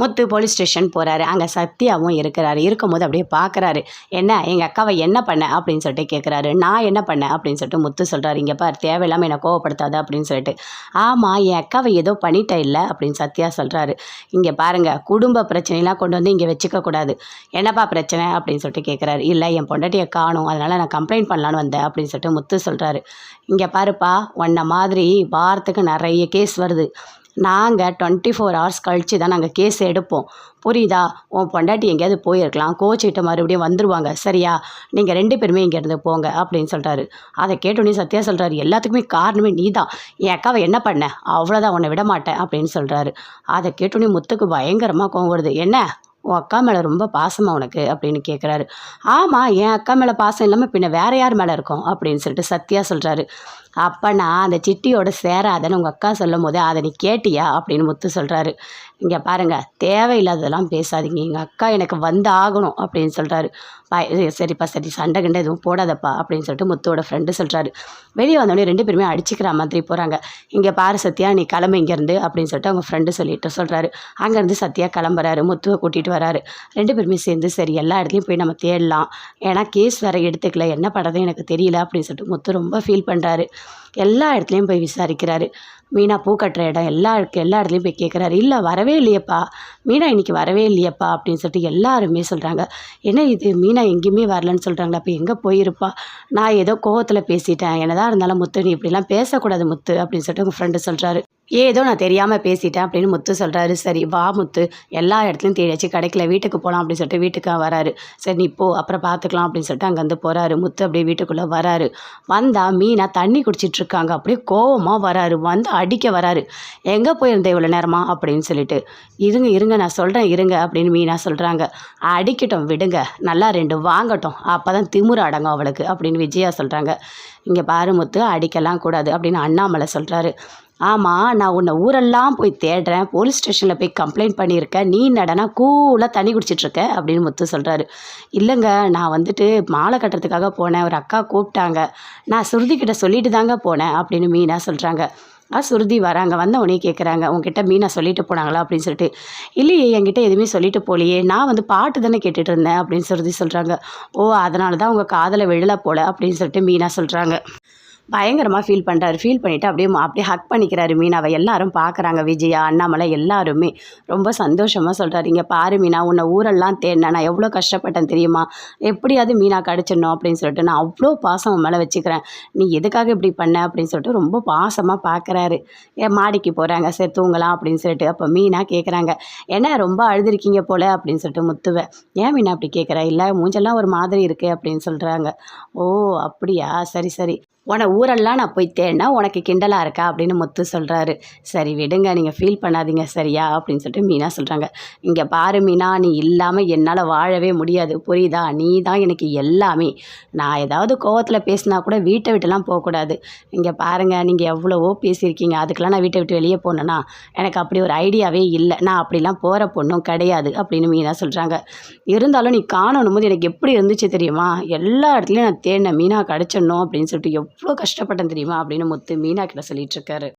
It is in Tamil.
முத்து போலீஸ் ஸ்டேஷன் போகிறாரு அங்கே சத்யாவும் இருக்கிறாரு. இருக்கும்போது அப்படியே பார்க்குறாரு என்ன எங்கள் அக்காவை என்ன பண்ண? அப்படின்னு சொல்லிட்டு கேட்குறாரு நான் என்ன பண்ணேன் அப்படின்னு சொல்லிட்டு முத்து சொல்கிறாரு இங்கே பார் தேவையில்லாமல் என்னை கோவப்படுத்தாத அப்படின்னு சொல்லிட்டு. ஆமாம் என் அக்காவை ஏதோ பண்ணிட்ட இல்லை? அப்படின்னு சத்யா சொல்கிறாரு இங்கே பாருங்கள் குடும்ப பிரச்சனைலாம் கொண்டு வந்து இங்கே வச்சுக்கக்கூடாது என்னப்பா பிரச்சனை? அப்படின்னு சொல்லிட்டு கேட்குறாரு இல்லை என் பொண்டாட்டியை காணும். அதனால் நான் கம்ப்ளைண்ட் பண்ணலான்னு வந்தேன். அப்படின்னு சொல்லிட்டு முத்து சொல்கிறாரு இங்கே பாருப்பா உன்ன மாதிரி வாரத்துக்கு நிறைய கேஸ் வருது. நாங்கள் டுவெண்ட்டி ஃபோர் ஹவர்ஸ் கழித்து தான் நாங்கள் கேஸ் எடுப்போம். புரியுதா? உன் பொண்டாட்டி எங்கேயாவது போயிருக்கலாம். கோச்சிட்டு மறுபடியும் வந்துடுவாங்க சரியா? நீங்கள் ரெண்டு பேருமே இங்கேருந்து போங்க அப்படின்னு சொல்கிறாரு அதை கேட்டோன்னே சத்யா சொல்கிறாரு எல்லாத்துக்குமே காரணமே நீ தான் என் அக்காவை என்ன பண்ண? அவ்வளோதான் உன்னை விட மாட்டேன் அப்படின்னு சொல்கிறாரு அதை கேட்டோன்னே முத்துக்கு பயங்கரமாக கோவம் வருது. என்ன? உன் அக்கா மேலே ரொம்ப பாசமாக உனக்கு? அப்படின்னு கேட்குறாரு ஆமாம் என் அக்கா மேலே பாசம் இல்லாமல் பின்ன வேற யார் மேலே இருக்கும்? அப்படின்னு சொல்லிட்டு சத்யா சொல்கிறாரு அப்போ நான் அந்த சிட்டியோட சேராதன்னு உங்கள் அக்கா சொல்லும் போது அதை நீ கேட்டியா? அப்படின்னு முத்து சொல்கிறாரு இங்கே பாருங்கள் தேவையில்லாததெல்லாம் பேசாதீங்க. எங்கள் அக்கா எனக்கு வந்து ஆகணும் அப்படின்னு சொல்கிறாரு பய சரிப்பா சரி சண்டை கண்டை எதுவும் போடாதப்பா அப்படின்னு சொல்லிட்டு முத்துவோட ஃப்ரெண்டு சொல்கிறாரு வெளியே வந்தோடனே ரெண்டு பேருமே அடிச்சுக்கிற மாதிரி போகிறாங்க இங்கே பாரு சத்யா நீ கிளம்பு இங்கேருந்து அப்படின்னு சொல்லிட்டு அவங்க ஃப்ரெண்டு சொல்லிட்டு சொல்கிறாரு அங்கேருந்து சத்யா கிளம்புறாரு முத்துவை கூட்டிகிட்டு வராரு. ரெண்டு பேருமே சேர்ந்து சரி எல்லா இடத்துலையும் போய் நம்ம தேடலாம். ஏன்னா கேஸ் வேறு எடுத்துக்கல. என்ன பண்ணுறது எனக்கு தெரியல அப்படின்னு சொல்லிட்டு முத்து ரொம்ப ஃபீல் பண்ணுறாரு எல்லா இடத்துலையும் போய் விசாரிக்கிறாரு. மீனா பூ கட்டுற இடம் எல்லா எல்லா இடத்துலையும் போய் கேட்குறாரு இல்லை வரவே இல்லையப்பா. மீனா இன்னைக்கு வரவே இல்லையப்பா. அப்படின்னு சொல்லிட்டு எல்லாருமே சொல்கிறாங்க என்ன இது? மீனா எங்கேயுமே வரலன்னு சொல்கிறாங்களா அப்போ எங்கே போயிருப்பா? நான் ஏதோ கோவத்தில் பேசிட்டேன். என்னதான் இருந்தாலும் முத்து நீ இப்படிலாம் பேசக்கூடாது முத்து. அப்படின்னு சொல்லிட்டு உங்கள் ஃப்ரெண்டு சொல்கிறாரு ஏதோ நான் தெரியாமல் பேசிட்டேன் அப்படின்னு முத்து சொல்கிறாரு சரி வா முத்து. எல்லா இடத்துலையும் தேடியாச்சு கிடைக்கல வீட்டுக்கு போகலாம் அப்படின்னு சொல்லிட்டு வீட்டுக்கு வராரு. சரி நீ போ அப்புறம் பார்த்துக்கலாம் அப்படின்னு சொல்லிட்டு அங்கேருந்து போகிறாரு முத்து அப்படியே வீட்டுக்குள்ளே வராரு. வந்தால் மீனா தண்ணி குடிச்சிட்டு இருக்காங்க. அப்படியே கோவமாக வராரு. வந்து அடிக்க வராரு. எங்கே போயிருந்தேன் இவ்வளோ நேரமா? அப்படின்னு சொல்லிட்டு. இருங்க இருங்க நான் சொல்கிறேன் இருங்க அப்படின்னு மீனா சொல்கிறாங்க அடிக்கட்டும் விடுங்க. நல்லா ரெண்டு வாங்கட்டும். அப்போ தான் திமுரு அடங்கும் அவளுக்கு அப்படின்னு விஜயா சொல்கிறாங்க இங்கே பாரு முத்து அடிக்கலாம் கூடாது அப்படின்னு அண்ணாமலை சொல்கிறாரு ஆமாம் நான் உன்னை ஊரெல்லாம் போய் தேடுறேன் போலீஸ் ஸ்டேஷனில் போய் கம்ப்ளைண்ட் பண்ணியிருக்கேன் நீ நடனா கூலாக தண்ணி குடிச்சிட்ருக்க அப்படின்னு முத்து சொல்கிறாரு இல்லைங்க நான் வந்துட்டு மாலை கட்டுறதுக்காக போனேன் ஒரு அக்கா கூப்பிட்டாங்க. நான் சுருதிக்கிட்ட சொல்லிட்டு தாங்க போனேன் அப்படின்னு மீனா சொல்கிறாங்க ஆ சுருதி வராங்க வந்த உடனே கேட்குறாங்க உங்ககிட்ட மீனா சொல்லிட்டு போனாங்களா? அப்படின்னு சொல்லிட்டு. இல்லையே என்கிட்ட எதுவுமே சொல்லிட்டு போலியே நான் வந்து பாட்டு தானே கேட்டுட்டு இருந்தேன் அப்படின்னு சுருதி சொல்கிறாங்க ஓ அதனால தான் உங்கள் காதலை விழல போல அப்படின்னு சொல்லிட்டு மீனா சொல்கிறாங்க பயங்கரமாக ஃபீல் பண்ணுறாரு ஃபீல் பண்ணிவிட்டு அப்படியே அப்படியே ஹக் பண்ணிக்கிறாரு மீனாவை. எல்லாரும் பார்க்குறாங்க விஜயா அண்ணாமலை எல்லாருமே. ரொம்ப சந்தோஷமாக சொல்கிறாரு இங்கே பாரு மீனா உன்னை ஊரெல்லாம் தேடினேன் நான் எவ்வளோ கஷ்டப்பட்டேன் தெரியுமா? எப்படியாவது மீனா கிடச்சிடணும் அப்படின்னு சொல்லிட்டு நான் அவ்வளோ பாசம் மேலே வச்சுக்கிறேன். நீ எதுக்காக இப்படி பண்ண? அப்படின்னு சொல்லிட்டு ரொம்ப பாசமாக பார்க்குறாரு ஏன் மாடிக்கு போகிறாங்க சரி தூங்கலாம் அப்படின்னு சொல்லிட்டு அப்போ மீனா கேட்குறாங்க என்ன ரொம்ப அழுதுருக்கீங்க போல அப்படின்னு சொல்லிட்டு முத்துவேன் ஏன் மீனா அப்படி கேட்குறா இல்லை மூஞ்செல்லாம் ஒரு மாதிரி இருக்கு அப்படின்னு சொல்கிறாங்க ஓ அப்படியா? சரி சரி. உன ஊரெல்லாம் நான் போய் தேடினா உனக்கு கிண்டலாக இருக்கா அப்படின்னு முத்து சொல்கிறாரு சரி விடுங்க நீங்கள் ஃபீல் பண்ணாதீங்க சரியா? அப்படின்னு சொல்லிட்டு மீனா சொல்கிறாங்க இங்கே பாரு மீனா நீ இல்லாமல் என்னால் வாழவே முடியாது. புரியுதா? நீ தான் எனக்கு எல்லாமே. நான் ஏதாவது கோவத்தில் பேசினா கூட வீட்டை விட்டுலாம் போகக்கூடாது. இங்கே பாருங்கள் நீங்கள் எவ்வளவோ பேசியிருக்கீங்க. அதுக்கெல்லாம் நான் வீட்டை விட்டு வெளியே போனேன்னா எனக்கு அப்படி ஒரு ஐடியாவே இல்லை. நான் அப்படிலாம் போகிற பொண்ணும் கிடையாது அப்படின்னு மீனா சொல்கிறாங்க இருந்தாலும் நீ காணணும் போது எனக்கு எப்படி இருந்துச்சு தெரியுமா? எல்லா இடத்துலையும் நான் தேடினேன் மீனா கிடச்சிடணும் அப்படின்னு சொல்லிட்டு எவ்வளோ கஷ்டப்பட்டேன் தெரியுமா? அப்படின்னு முத்து மீனா கிட்ட சொல்லிட்டு இருக்காரு.